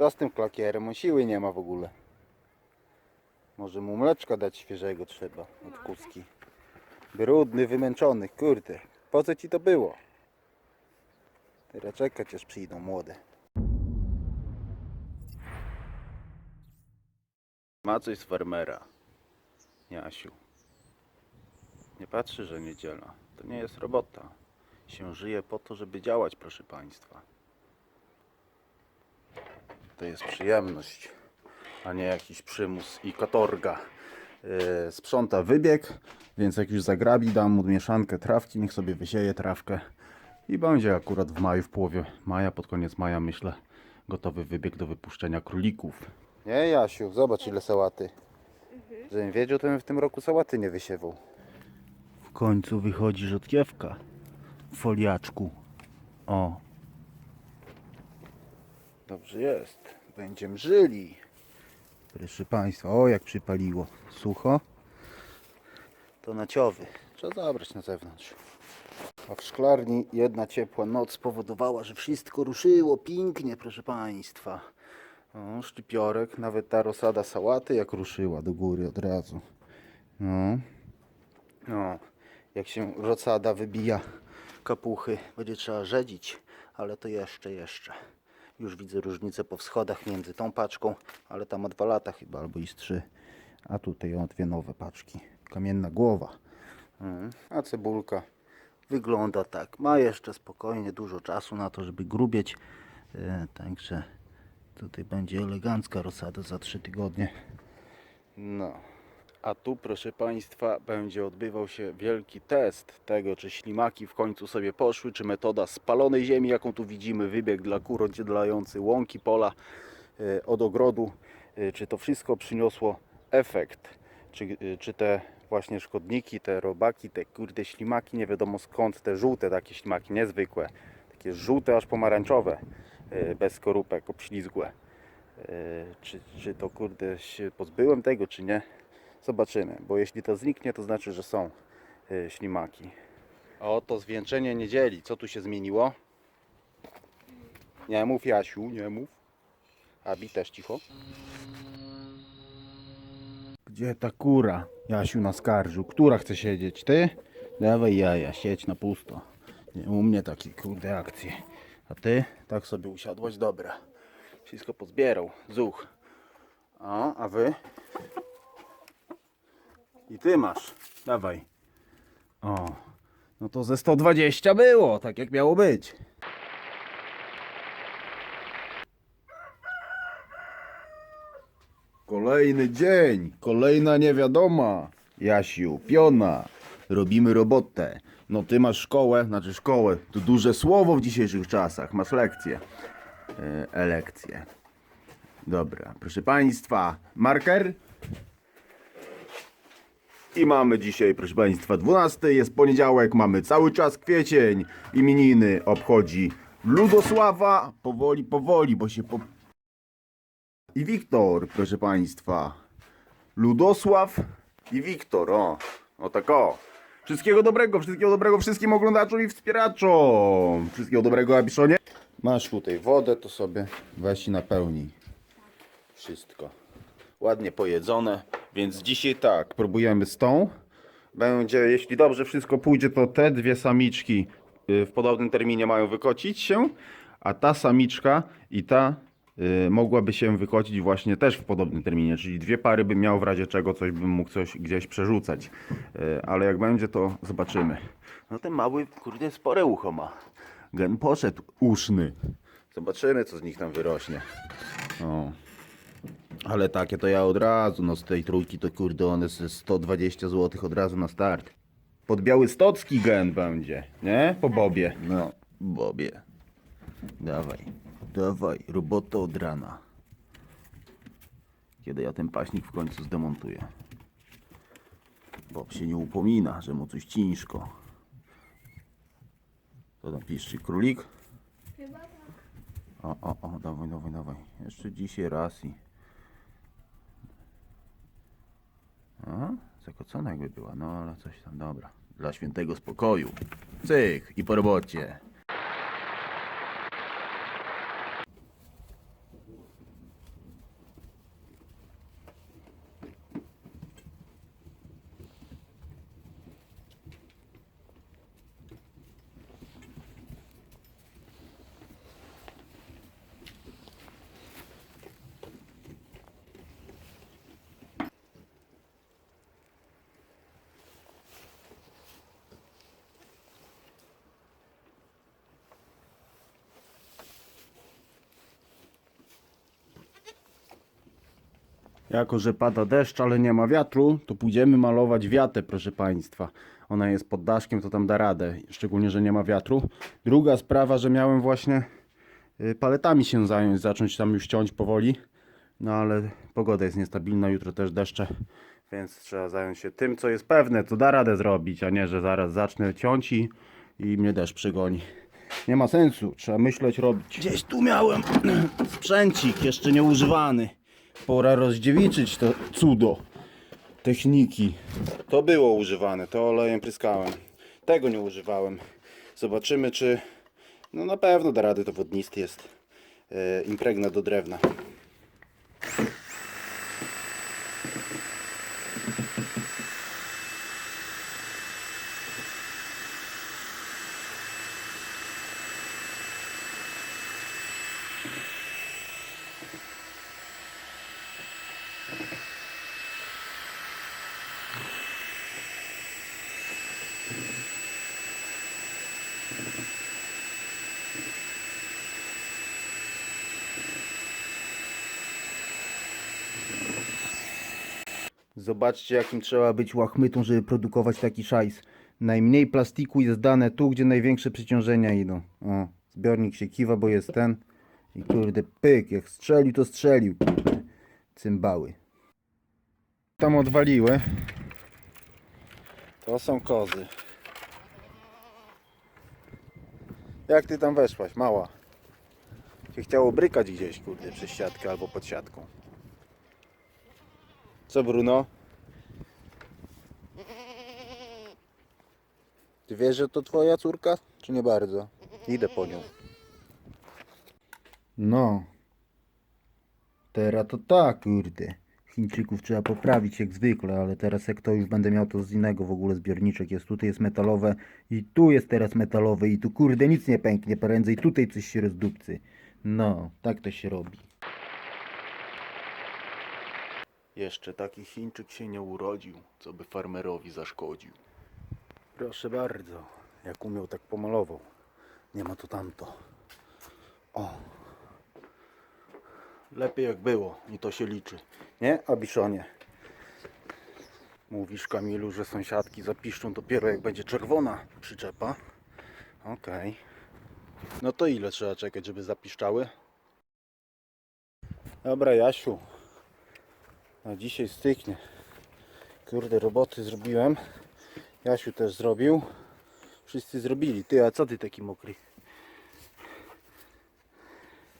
Co z tym klakierem? On siły nie ma w ogóle. Może mu mleczka dać świeżego trzeba od kuski. Brudny, wymęczony, kurde. Po co ci to było? Teraz czekać aż przyjdą młode. Ma coś z farmera. Jasiu. Nie patrzy, że niedziela. To nie jest robota. Się żyje po to, żeby działać, proszę Państwa. To jest przyjemność, a nie jakiś przymus i katorga. Yy, sprząta wybieg, więc jak już zagrabi, dam mu mieszankę trawki, niech sobie wysieje trawkę i będzie akurat w maju, w połowie maja, pod koniec maja myślę, gotowy wybieg do wypuszczenia królików. Nie Jasiu, zobacz ile sałaty. Żebym wiedział, to bym w tym roku sałaty nie wysiewał. W końcu wychodzi rzodkiewka w foliaczku. O. Dobrze jest. Będziemy żyli. Proszę Państwa, o jak przypaliło. Sucho. To naciowy. Trzeba zabrać na zewnątrz. A w szklarni jedna ciepła noc spowodowała, że wszystko ruszyło pięknie, proszę Państwa. O, szczypiorek, nawet ta rosada sałaty jak ruszyła do góry od razu. No. No, jak się rosada wybija kapuchy, będzie trzeba rzedzić, ale to jeszcze, jeszcze. Już widzę różnicę po wschodach między tą paczką, ale ta ma dwa lata chyba, albo i z trzy. A tutaj o dwie nowe paczki. Kamienna głowa. Mm, A cebulka wygląda tak. Ma jeszcze spokojnie dużo czasu na to, żeby grubieć. E, także tutaj będzie elegancka rosada za trzy tygodnie. No. A tu, proszę Państwa, będzie odbywał się wielki test tego, czy ślimaki w końcu sobie poszły, czy metoda spalonej ziemi, jaką tu widzimy, wybieg dla kur odziedlający łąki, pola e, od ogrodu, e, czy to wszystko przyniosło efekt, czy, e, czy te właśnie szkodniki, te robaki, te kurde ślimaki, nie wiadomo skąd, te żółte takie ślimaki, niezwykłe, takie żółte aż pomarańczowe, bez skorupek, obślizgłe. Czy, czy to kurde się pozbyłem tego, czy nie? Zobaczymy, bo jeśli to zniknie, to znaczy, że są e, ślimaki. A oto zwieńczenie niedzieli. Co tu się zmieniło? Nie mów Jasiu, nie mów. Abi też cicho. Gdzie ta kura? Jasiu naskarżył. Która chce siedzieć? Ty? Dawaj jaja, siedź na pusto. Nie, u mnie takie kurde akcje. A ty? Tak sobie usiadłaś? Dobra. Wszystko pozbierał. Zuch. A, a wy? I ty masz. Dawaj. O. No to ze 120 było, tak jak miało być. Kolejny dzień, kolejna niewiadoma. Jasiu, piona. Robimy robotę. No ty masz szkołę, znaczy szkołę. To duże słowo w dzisiejszych czasach. Masz lekcję. E, elekcję. Dobra, proszę państwa, marker. I mamy dzisiaj, proszę Państwa, 12, jest poniedziałek, mamy cały czas kwiecień. Imieniny obchodzi Ludosława, powoli, powoli, bo się po... I Wiktor, proszę Państwa. Ludosław i Wiktor, o, o tak o. Wszystkiego dobrego, wszystkiego dobrego wszystkim oglądaczom i wspieraczom. Wszystkiego dobrego, Abiszonie. Masz tutaj wodę, to sobie weź i napełnij. Wszystko ładnie pojedzone, więc dzisiaj tak, próbujemy z tą. Będzie, jeśli dobrze wszystko pójdzie, to te dwie samiczki y, w podobnym terminie mają wykocić się, a ta samiczka i ta y, mogłaby się wykocić właśnie też w podobnym terminie, czyli dwie pary bym miał w razie czego coś bym mógł coś gdzieś przerzucać. Y, ale jak będzie, to zobaczymy. No ten mały, kurde, spore ucho ma. Gen poszedł uszny. Zobaczymy, co z nich tam wyrośnie. O. Ale takie to ja od razu, no z tej trójki to kurde one ze 120 zł od razu na start. Pod biały stocki gen będzie, nie? Po bobie. No, bobie. Dawaj, dawaj, robota od rana. Kiedy ja ten paśnik w końcu zdemontuję. Bob się nie upomina, że mu coś ciężko. Co tam piszczy, królik? O, o, o, dawaj, dawaj, dawaj. Jeszcze dzisiaj raz i... Zakocona jakby była, no ale coś tam, dobra. Dla świętego spokoju. Cyk i po robocie. Jako, że pada deszcz, ale nie ma wiatru, to pójdziemy malować wiatę, proszę Państwa. Ona jest pod daszkiem, to tam da radę, szczególnie, że nie ma wiatru. Druga sprawa, że miałem właśnie y, paletami się zająć, zacząć tam już ciąć powoli. No ale pogoda jest niestabilna, jutro też deszcze, więc trzeba zająć się tym, co jest pewne, co da radę zrobić, a nie, że zaraz zacznę ciąć i, i mnie deszcz przygoni. Nie ma sensu, trzeba myśleć, robić. Gdzieś tu miałem sprzęcik jeszcze nieużywany. Pora rozdziewiczyć to cudo techniki. To było używane, to olejem pryskałem. Tego nie używałem. Zobaczymy, czy. No na pewno da rady, to wodnisty jest. E, impregna do drewna. Zobaczcie, jakim trzeba być łachmytą, żeby produkować taki szajs. Najmniej plastiku jest dane tu, gdzie największe przeciążenia idą. O, zbiornik się kiwa, bo jest ten. I kurde, pyk, jak strzelił, to strzelił. Cymbały. Tam odwaliły. To są kozy. Jak ty tam weszłaś, mała? Cię chciało brykać gdzieś, kurde, przez siatkę albo pod siatką. Co Bruno? Ty wiesz, że to twoja córka? Czy nie bardzo? Idę po nią. No. Teraz to tak, kurde. Chińczyków trzeba poprawić jak zwykle, ale teraz jak to już będę miał to z innego w ogóle zbiorniczek jest. Tutaj jest metalowe i tu jest teraz metalowe i tu kurde nic nie pęknie prędzej. Tutaj coś się rozdupcy. No, tak to się robi. Jeszcze taki Chińczyk się nie urodził, co by farmerowi zaszkodził. Proszę bardzo, jak umiał, tak pomalował. Nie ma to tamto. O. Lepiej jak było i to się liczy. Nie, Abiszonie? Mówisz Kamilu, że sąsiadki zapiszczą dopiero jak będzie czerwona przyczepa. Okej. No to ile trzeba czekać, żeby zapiszczały? Dobra, Jasiu. A dzisiaj styknie. Kurde, roboty zrobiłem. Jasiu też zrobił. Wszyscy zrobili. Ty, a co ty taki mokry?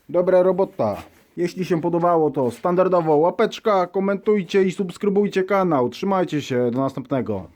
Dobra robota. Jeśli się podobało, to standardowo łapeczka, komentujcie i subskrybujcie kanał. Trzymajcie się, do następnego.